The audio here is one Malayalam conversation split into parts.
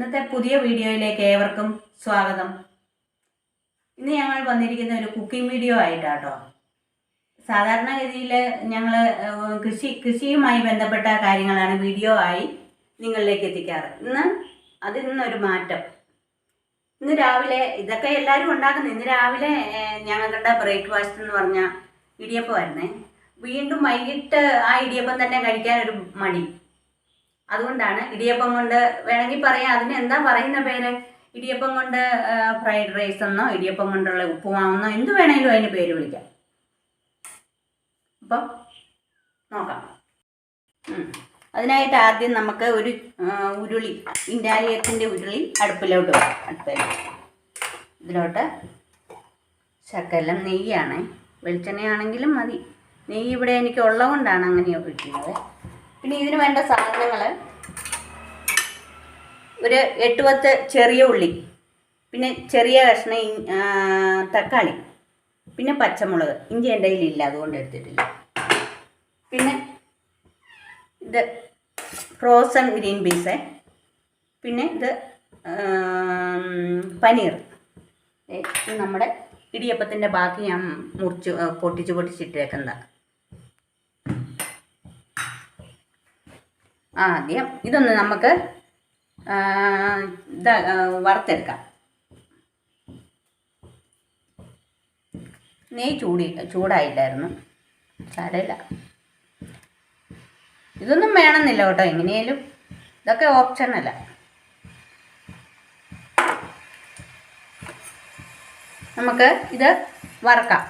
ഇന്നത്തെ പുതിയ വീഡിയോയിലേക്ക് ഏവർക്കും സ്വാഗതം. ഇന്ന് ഞങ്ങൾ വന്നിരിക്കുന്ന ഒരു കുക്കിംഗ് വീഡിയോ ആയിട്ടാട്ടോ. സാധാരണഗതിയിൽ ഞങ്ങൾ കൃഷി കൃഷിയുമായി ബന്ധപ്പെട്ട കാര്യങ്ങളാണ് വീഡിയോ ആയി നിങ്ങളിലേക്ക് എത്തിക്കാറ്. ഇന്ന് അതിൽ നിന്നൊരു മാറ്റം. ഇന്ന് രാവിലെ ഇതൊക്കെ എല്ലാവരും ഉണ്ടാക്കുന്നു ഇന്ന് രാവിലെ ഞങ്ങളുടെ ബ്രേക്ക്ഫാസ്റ്റ് എന്ന് പറഞ്ഞ ഇടിയപ്പമായിരുന്നേ. വീണ്ടും വൈകിട്ട് ആ ഇടിയപ്പം തന്നെ കഴിക്കാൻ ഒരു മടി. അതുകൊണ്ടാണ് ഇടിയപ്പം കൊണ്ട് വേണമെങ്കിൽ പറയാം. അതിന് എന്താ പറയുന്ന പേര്? ഇടിയപ്പം കൊണ്ട് ഫ്രൈഡ് റൈസ് എന്നോ ഇടിയപ്പം കൊണ്ടുള്ള ഉപ്പുമാവെന്നോ എന്ത് വേണമെങ്കിലും അതിന് പേര് വിളിക്കാം. അപ്പം നോക്കാം. അതിനായിട്ട് ആദ്യം നമുക്ക് ഒരു ഉരുളി ഇൻഡാലിയത്തിന്റെ ഉരുളി അടുപ്പിലോട്ട് വെക്കാം. അടുപ്പിൽ. ഇതിലോട്ട് ശകലം നെയ്യാണ്. വെളിച്ചെണ്ണയാണെങ്കിലും മതി. നെയ്യ് ഇവിടെ എനിക്ക് ഉള്ളതുകൊണ്ടാണ് അങ്ങനെ ഒഴിക്കുന്നത് പിന്നെ ഇതിന് വേണ്ട സാധനങ്ങൾ ഒരു എട്ട് പത്ത് ചെറിയ ഉള്ളി. പിന്നെ ചെറിയ കഷ്ണം തക്കാളി. പിന്നെ പച്ചമുളക്. ഇഞ്ചി എന്റെ കയ്യിലില്ല അതുകൊണ്ട് എടുത്തിട്ടില്ല. പിന്നെ ഇത് ഫ്രോസൺ ഗ്രീൻ പീസ്. പിന്നെ ഇത് പനീർ. നമ്മുടെ ഇടിയപ്പത്തിന്റെ ബാക്കി ഞാൻ മുറിച്ച് പൊട്ടിച്ച് പൊട്ടിച്ചിട്ടേക്കുന്നതാണ് ആദ്യം ഇതൊന്ന് നമുക്ക് വറുത്തെടുക്കാം. നെയ് ചൂടി ചൂടായില്ലായിരുന്നു. സാരമില്ല ഇതൊന്നും വേണമെന്നില്ല കേട്ടോ എങ്ങനെയാലും ഇതൊക്കെ ഓപ്ഷനല്ല നമുക്ക് ഇത് വറക്കാം.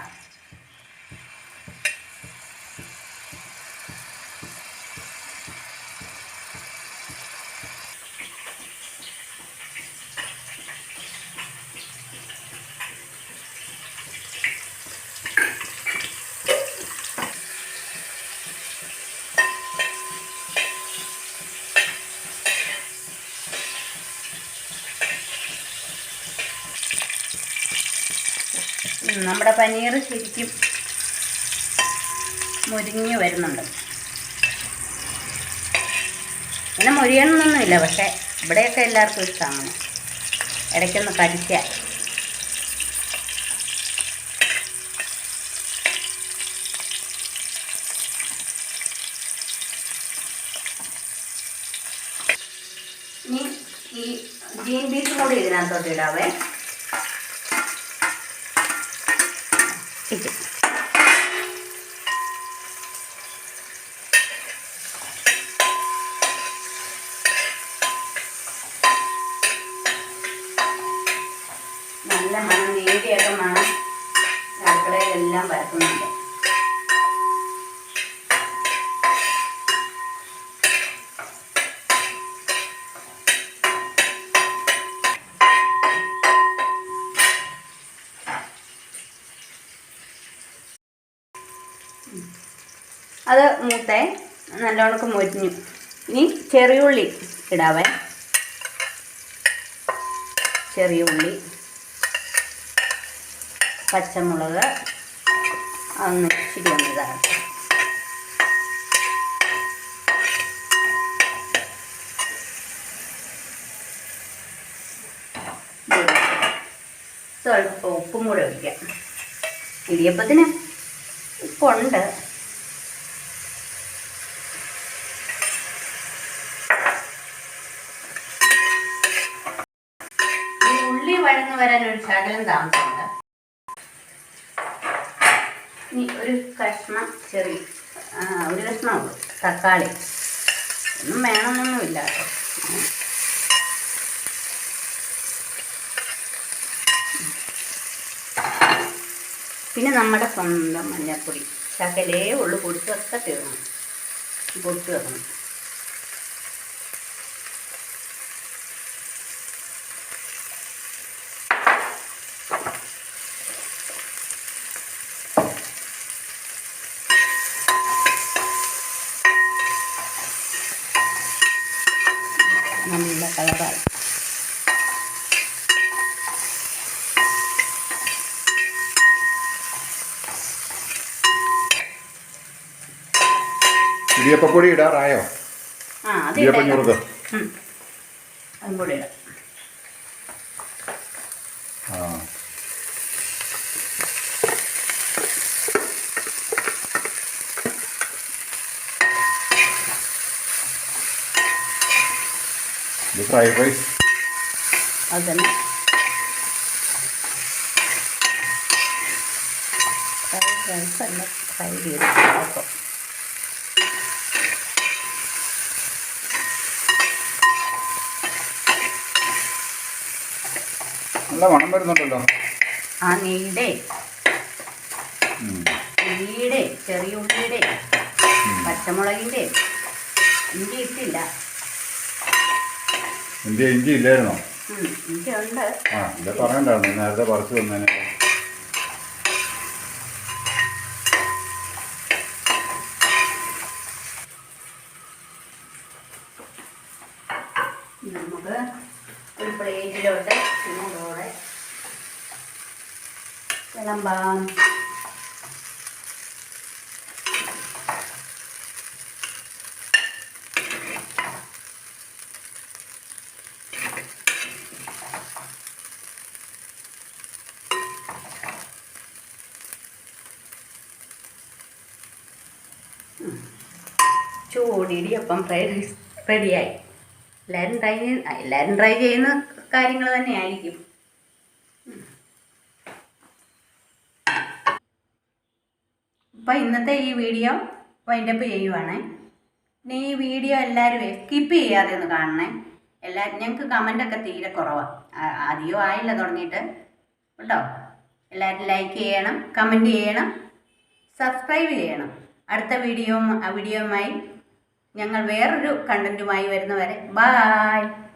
നമ്മുടെ പനീർ ശരിക്കും മുരിഞ്ഞ് വരുന്നുണ്ട്. പിന്നെ മുരിയണമെന്നൊന്നുമില്ല പക്ഷേ ഇവിടെയൊക്കെ എല്ലാവർക്കും ഇഷ്ടമാണ്. ഇടയ്ക്കൊന്ന് കടിക്കുക ഇനി ഈ ഗ്രീൻ പീസും കൂടി ഇതിനകത്തോട്ട് ഇടാവേ. ഇത് നല്ല മണം നേടിയൊക്കെ മണം. അടുക്കളയിലെല്ലാം പരത്തുന്നുണ്ട് അത് മൂത്തേ നല്ലോണക്ക് മൊരിഞ്ഞു. ഇനി ചെറിയുള്ളി ഇടാവേ. ചെറിയ ഉള്ളി പച്ചമുളക് അന്ന് ഇച്ചിരി ഒന്ന് ഇതാകട്ടെ സ്വല്പം ഉപ്പും കൂടെ ഒഴിക്കാം. ഇടിയപ്പത്തിന് ഉപ്പുണ്ട് ഈ ഉള്ളി വഴന്ന് വരാൻ ഒരു ശകലം താമസമുണ്ട്. ഇനി ഒരു കഷ്ണം ചെറിയ ഒരു കഷ്ണം ഉള്ളു. തക്കാളി. ഒന്നും വേണമെന്നൊന്നുമില്ല പിന്നെ നമ്മുടെ സ്വന്തം മഞ്ഞൾപ്പൊടി. ശകലേ ഉള്ളു. പൊടിച്ചൊക്കെ തീർന്നു. പൊടിച്ച് വെക്കണം. ഇടിയപ്പൊടി ഇടാറായോ ഇടിയപ്പം ഞുറുക്ക്. അതും കൂടി ഇടാം. ആ. ഇത് ഫ്രൈഡ് റൈസ് അത് തന്നെ. ഫ്രൈഡ് റൈസ് അല്ല ഫ്രൈ ചെയ്ത്. അപ്പം നല്ല മണം വരുന്നുണ്ടല്ലോ. ആ നെയ്യുടെ. ഉള്ളിയുടെ ചെറിയ ഉള്ളിയുടെ പച്ചമുളകിന്റെ ഇഞ്ചി ഇട്ടില്ല. ഇഞ്ചി ഇഞ്ചി ഇല്ലായിരുന്നോ? ഇഞ്ചി ഉണ്ട്. ആ നേരത്തെ പറിച്ചു വന്നതിന് നമുക്ക് ഒരു പ്ലേറ്റിലോട്ട് വിളമ്പാം ചൂടിടിയപ്പം ഫ്രൈഡ് റൈസ് റെഡിയായി. എല്ലാവരും ട്രൈ എല്ലാവരും ട്രൈ ചെയ്യുന്ന കാര്യങ്ങൾ തന്നെയായിരിക്കും. അപ്പം ഇന്നത്തെ ഈ വീഡിയോ വൈൻഡപ്പ് ചെയ്യുവാണേ. ഇനി ഈ വീഡിയോ എല്ലാവരും സ്കിപ്പ് ചെയ്യാതെ ഒന്ന് കാണണേ. എല്ലാ ഞങ്ങൾക്ക് കമന്റൊക്കെ തീരെ കുറവാണ് അധികം ആയില്ല തുടങ്ങിയിട്ട്. കേട്ടോ? എല്ലാവരും ലൈക്ക് ചെയ്യണം കമന്റ് ചെയ്യണം സബ്സ്ക്രൈബ് ചെയ്യണം. അടുത്ത വീഡിയോ വീഡിയോയുമായി ഞങ്ങൾ വേറൊരു കണ്ടന്റുമായി വരുന്നവരെ. ബായ്